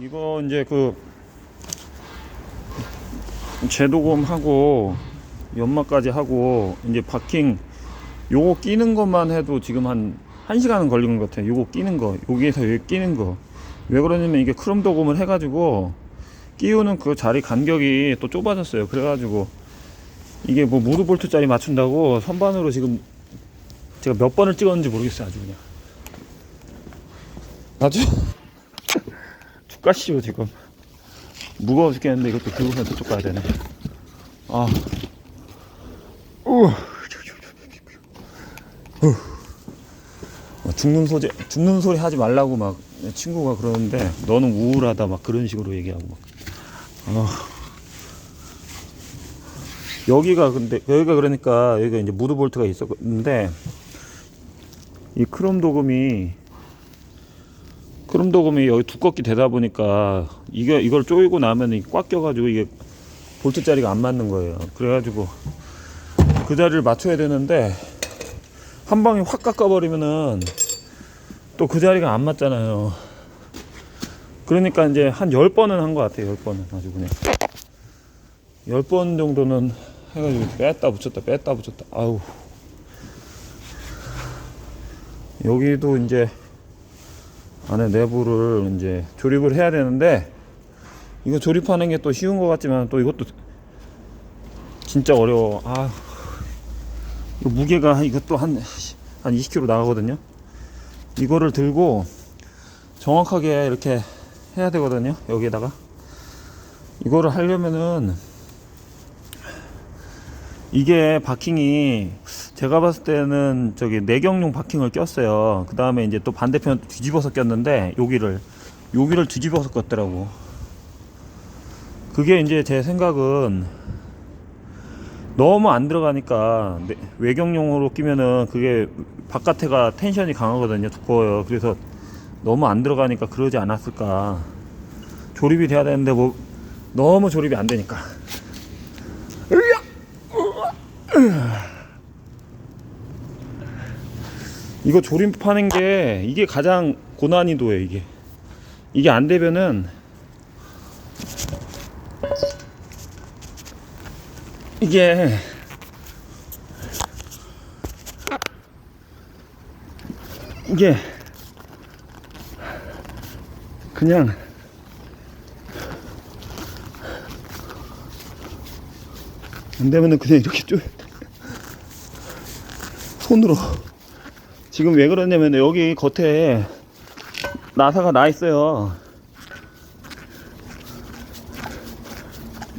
이거 이제 그 제도금 하고 연마까지 하고 이제 바킹 요거 끼는 것만 해도 지금 한 1시간은 걸리는 것 같아요. 요거 끼는 거. 여기에서 여기 끼는 거. 왜 그러냐면 이게 크롬 도금을 해가지고 끼우는 그 자리 간격이 또 좁아졌어요. 그래가지고 이게 뭐 무드 볼트 짜리 맞춘다고 선반으로 지금 제가 몇 번을 찍었는지 모르겠어요. 아주 그냥. 아주 죽 가시죠 지금. 무거워 죽겠는데 이것도 들고서 저쪽 가야 되네. 아. 우. 어, 죽는 소리 죽는 소리 하지 말라고 막 친구가 그러는데 너는 우울하다 막 그런 식으로 얘기하고 막. 아. 여기가 근데 여기가 그러니까 여기가 이제 무드 볼트가 있었는데 이 크롬 도금이 크롬 도금이 여기 두껍게 되다 보니까 이게 이걸 조이고 나면 이꽉 껴가지고 이게 볼트 자리가 안 맞는 거예요. 그래가지고 그 자리를 맞춰야 되는데 한 방에 확 깎아버리면은 또 그 자리가 안 맞잖아요. 그러니까 이제 한 10번은 한 것 같아요. 10번은 아주 그냥. 10번 정도는 해가지고 뺐다 붙였다 뺐다 붙였다. 아우. 여기도 이제 안에 내부를 이제 조립을 해야 되는데 이거 조립하는 게 또 쉬운 것 같지만 또 이것도 진짜 어려워. 아, 이 무게가 이것도 한, 한 20kg 나가거든요. 이거를 들고 정확하게 이렇게 해야 되거든요. 여기에다가. 이거를 하려면은 이게 바킹이 제가 봤을 때는 저기 내경용 바킹을 꼈어요. 그 다음에 이제 또 반대편 뒤집어서 꼈는데 여기를 여기를 뒤집어서 꼈더라고. 그게 이제 제 생각은 너무 안 들어가니까 내- 외경용으로 끼면은 그게 바깥에가 텐션이 강하거든요. 두꺼워요. 그래서 너무 안 들어가니까 그러지 않았을까. 조립이 돼야 되는데 뭐 너무 조립이 안 되니까. 이거 조립하는 게 이게 가장 고난이도예요 이게. 이게 안 되면은 이게 이게 그냥 안 되면은 그냥 이렇게 쪼 손으로 지금 왜 그러냐면 여기 겉에 나사가 나 있어요.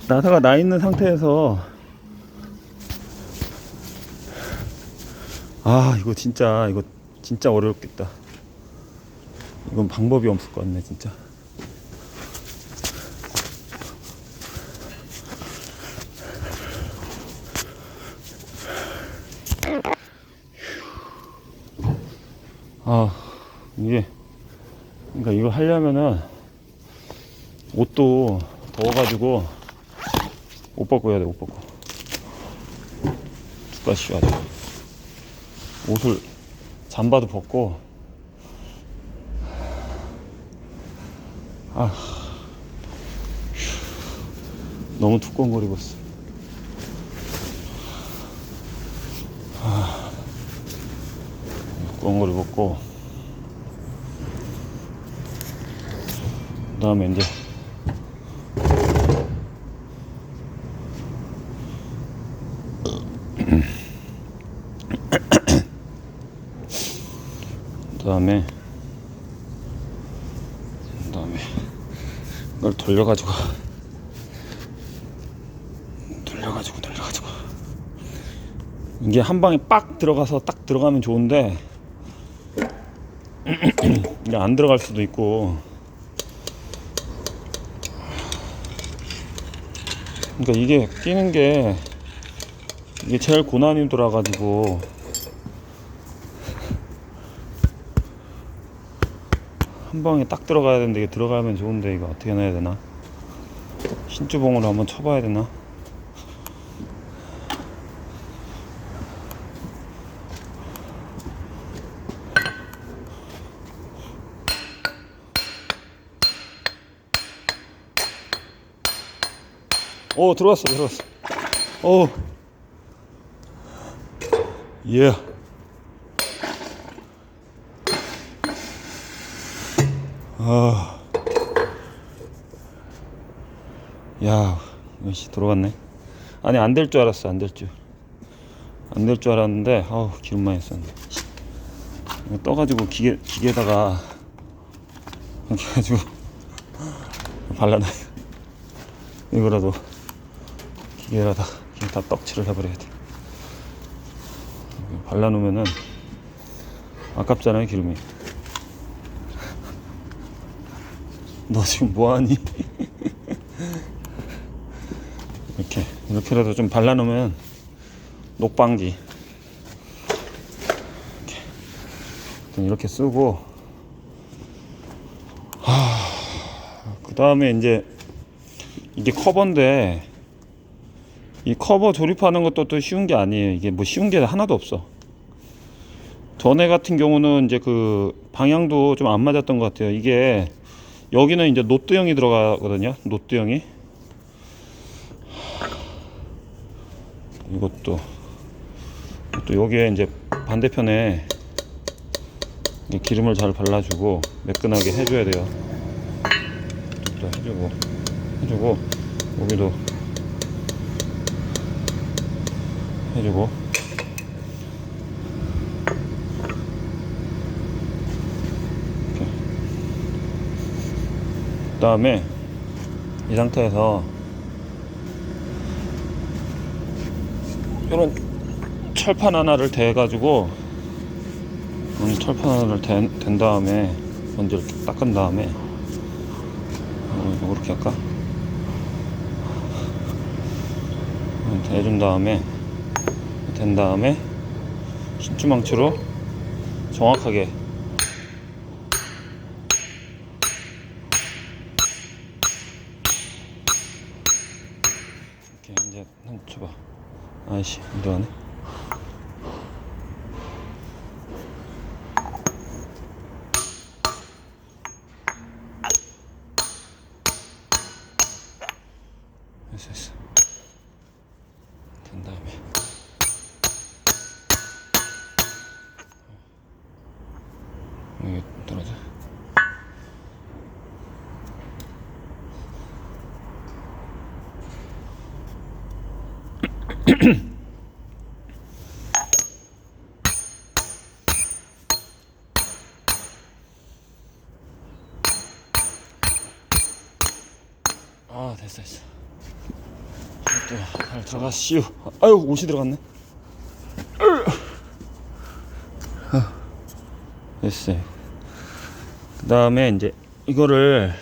나사가 나 있는 상태에서 아 이거 진짜 이거 진짜 어렵겠다. 이건 방법이 없을 것 같네 진짜. 아 이게 그러니까 이거 하려면은 옷도 더워가지고 옷 벗고 해야 돼 옷 벗고. 두가 씌워야 돼. 옷을 잠바도 벗고. 아 휴, 너무 두꺼운 걸 입었어 두꺼운 걸 입었고 그 다음에 이제 그 다음에 그 다음에 이걸 돌려가지고 돌려가지고 돌려가지고. 이게 한 방에 빡 들어가서 딱 들어가면 좋은데 이게 안 들어갈 수도 있고. 그러니까 이게 끼는 게 이게 제일 고난이도라 가지고. 한 방에 딱 들어가야 되는데 이게 들어가면 좋은데 이거 어떻게 해야 되나? 신주봉으로 한번 쳐봐야 되나 오 들어왔어 들어왔어 오 예. 아. 야, 역시 들어갔네. 아니 안 될 줄 알았어, 안 될 줄. 안 될 줄 알았는데, 아우 기름 많이 썼네. 이거 떠가지고 기계 기계에다가 이렇게 해가지고 발라놔. 이거라도 기계에다가 그냥 다 떡칠을 해버려야 돼. 발라놓으면은 아깝잖아요 기름이. 너 지금 뭐하니? 이렇게 이렇게라도 좀 발라놓으면 녹방지 이렇게, 이렇게 쓰고 그 다음에 이제 이게 커버인데 이 커버 조립하는 것도 또 쉬운 게 아니에요. 이게 뭐 쉬운 게 하나도 없어. 전에 같은 경우는 이제 그 방향도 좀 안 맞았던 것 같아요. 이게 여기는 이제 노트형이 들어가거든요. 노트형이. 이것도. 또 여기에 이제 반대편에 이 기름을 잘 발라주고 매끈하게 해줘야 돼요. 또 해주고 해주고 여기도 해주고 이렇게. 그다음에 이 상태에서 이런 철판 하나를 대 가지고 음, 철판 하나를 댄, 댄 다음에 먼저 이렇게 닦은 다음에 어, 이렇게 할까? 음, 대준 다음에 댄 다음에 신주망치로 정확하게 이렇게 이제 한번 쳐봐. 아이씨 안 들어가네 떨어져. 아 됐어 됐어. 잘 들어가시오. 아유 옷이 들어갔네. 아, 됐어요 그 다음에 이제 이거를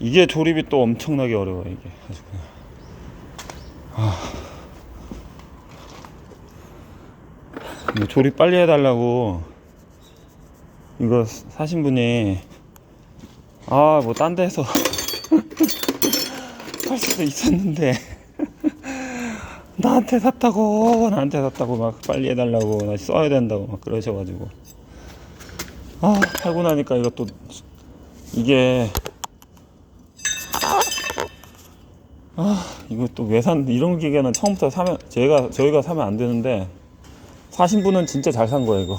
이게 조립이 또 엄청나게 어려워요 이게. 아주 그냥. 아. 조립 빨리 해달라고. 이거 사신 분이 아 뭐 딴 데서 살 수도 있었는데. 나한테 샀다고 나한테 샀다고 막 빨리 해달라고 나 써야 된다고 막 그러셔가지고 아 팔고 나니까 이것도 이게 아 이거 또왜산 이런 기계는 처음부터 사면 제가 저희가 사면 안 되는데 사신 분은 진짜 잘 산 거예요 이거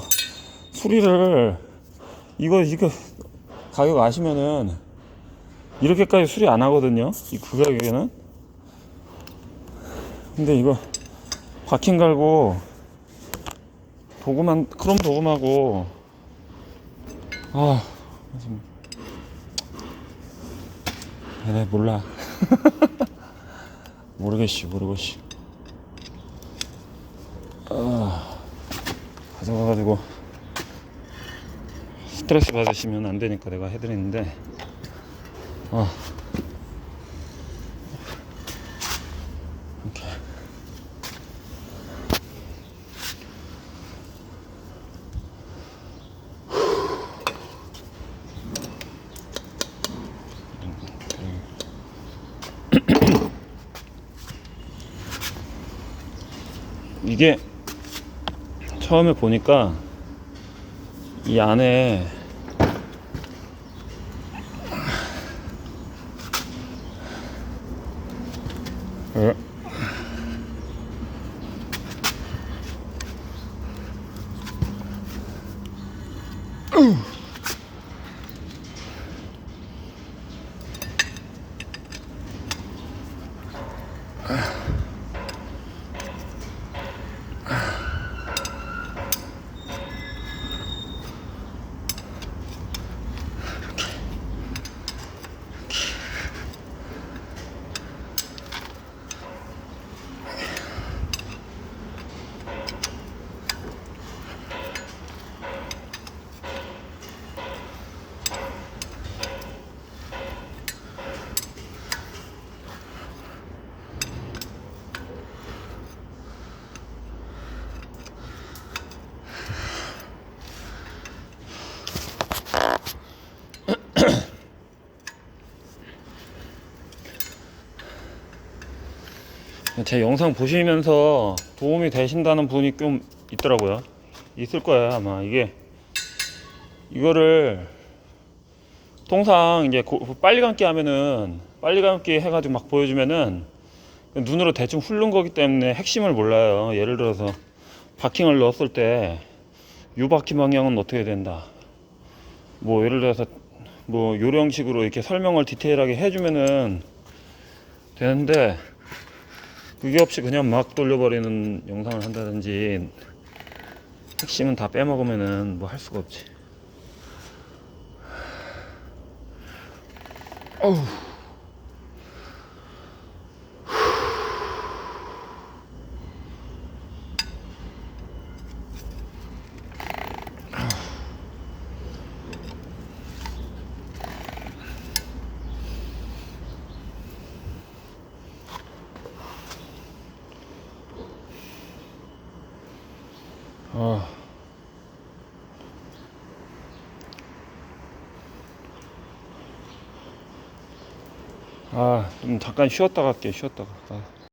수리를 이거 이거 가격 아시면은 이렇게까지 수리 안 하거든요. 이 그 가격에는. 근데 이거 바킹 갈고 도구만 크롬 도구하고 아 지금. 네 몰라. 모르겠시 모르겠시 아 가져가가지고. 스트레스 받으시면 안 되니까 내가 해드리는데. 아. 이게 처음에 보니까 이 안에 예. 제 영상 보시면서 도움이 되신다는 분이 좀 있더라고요. 있을 거예요, 아마. 이게, 이거를, 통상 이제 고- 빨리 감기 하면은, 빨리 감기 해가지고 막 보여주면은, 눈으로 대충 훑는 거기 때문에 핵심을 몰라요. 예를 들어서, 바킹을 넣었을 때, 유바퀴 방향은 어떻게 된다. 뭐, 예를 들어서, 뭐, 요령식으로 이렇게 설명을 디테일하게 해주면은 되는데, 그게 없이 그냥 막 돌려버리는 영상을 한다든지 핵심은 다 빼먹으면은 뭐 할 수가 없지. 어우. 아. 아, 좀 잠깐 쉬었다 갈게, 쉬었다 가. 아.